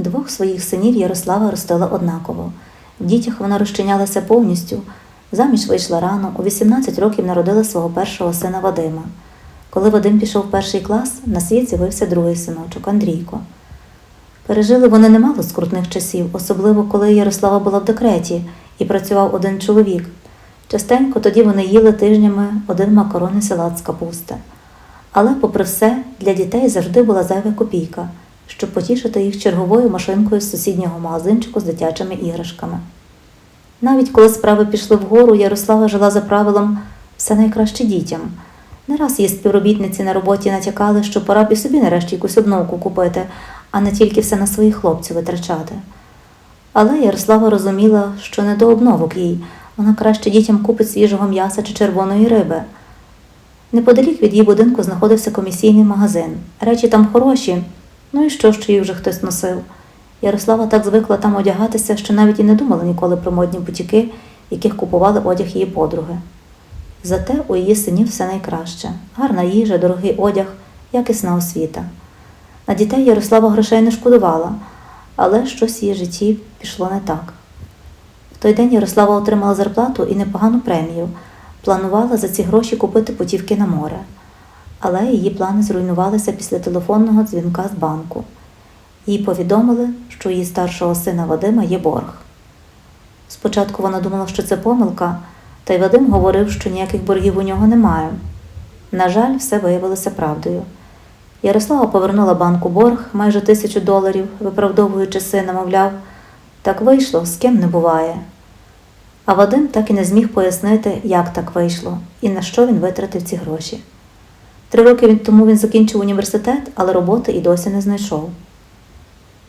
Двох своїх синів Ярослава ростила однаково. В дітях вона розчинялася повністю. Заміж вийшла рано, у 18 років народила свого першого сина Вадима. Коли Вадим пішов в перший клас, на світ з'явився другий синочок Андрійко. Пережили вони немало скрутних часів, особливо коли Ярослава була в декреті і працював один чоловік. Частенько тоді вони їли тижнями один макарон і салат з капусти. Але, попри все, для дітей завжди була зайва копійка, щоб потішити їх черговою машинкою з сусіднього магазинчику з дитячими іграшками. Навіть коли справи пішли вгору, Ярослава жила за правилом все найкраще дітям. Не раз її співробітниці на роботі натякали, що пора б і собі нарешті якусь обновку купити, а не тільки все на своїх хлопців витрачати. Але Ярослава розуміла, що не до обновок їй, вона краще дітям купить свіжого м'яса чи червоної риби. Неподалік від її будинку знаходився комісійний магазин. Речі там хороші, ну і що, що їх вже хтось носив. Ярослава так звикла там одягатися, що навіть і не думала ніколи про модні бутіки, яких купували одяг її подруги. Зате у її синів все найкраще гарна їжа, дорогий одяг, якісна освіта. На дітей Ярослава грошей не шкодувала, але щось в її житті пішло не так. В той день Ярослава отримала зарплату і непогану премію. Планувала за ці гроші купити путівки на море. Але її плани зруйнувалися після телефонного дзвінка з банку. Їй повідомили, що її старшого сина Вадима є борг. Спочатку вона думала, що це помилка, та й Вадим говорив, що ніяких боргів у нього немає. На жаль, все виявилося правдою. Ярослава повернула банку борг майже тисячу доларів, виправдовуючи сина, мовляв, так вийшло, з ким не буває. А Вадим так і не зміг пояснити, як так вийшло і на що він витратив ці гроші. Три роки тому він закінчив університет, але роботи і досі не знайшов.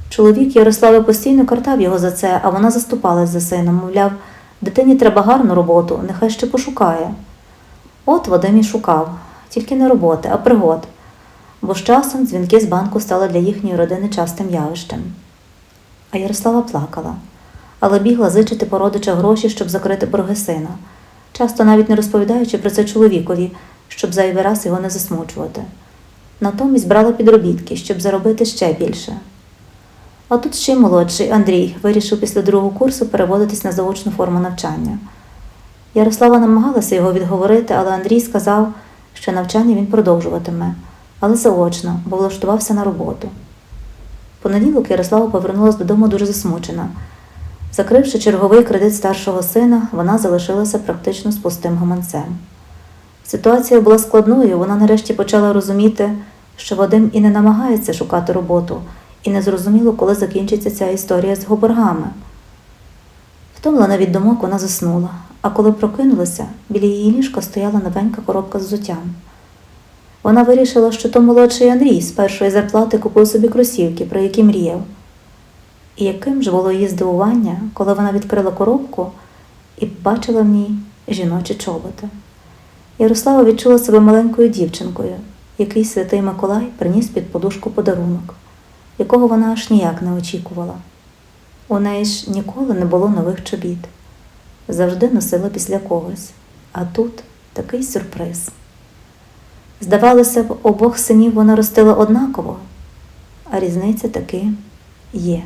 Чоловік Ярослави постійно картав його за це, а вона заступалась за сином, мовляв, дитині треба гарну роботу, нехай ще пошукає. От Вадим і шукав, тільки не роботи, а пригод, бо з часом дзвінки з банку стали для їхньої родини частим явищем. А Ярослава плакала, але бігла зичити по родичах гроші, щоб закрити борги сина, часто навіть не розповідаючи про це чоловікові, щоб зайвий раз його не засмучувати. Натомість брала підробітки, щоб заробити ще більше. А тут ще й молодший Андрій вирішив після другого курсу переводитись на заочну форму навчання. Ярослава намагалася його відговорити, але Андрій сказав, що навчання він продовжуватиме, але заочно, бо влаштувався на роботу. Понеділок Ярослава повернулася додому дуже засмучена. Закривши черговий кредит старшого сина, вона залишилася практично з пустим гаманцем. Ситуація була складною, вона нарешті почала розуміти, що Вадим і не намагається шукати роботу, і не зрозуміло, коли закінчиться ця історія з його боргами. Втомлена від думок, вона заснула, а коли прокинулася, біля її ліжка стояла новенька коробка з взуттям. Вона вирішила, що то молодший Андрій з першої зарплати купив собі кросівки, про які мріяв. І яким ж було її здивування, коли вона відкрила коробку і бачила в ній жіночі чоботи. Ярослава відчула себе маленькою дівчинкою, який святий Миколай приніс під подушку подарунок, якого вона аж ніяк не очікувала. У неї ж ніколи не було нових чобіт, завжди носила після когось, а тут такий сюрприз. Здавалося б, обох синів вона ростила однаково, а різниця таки є.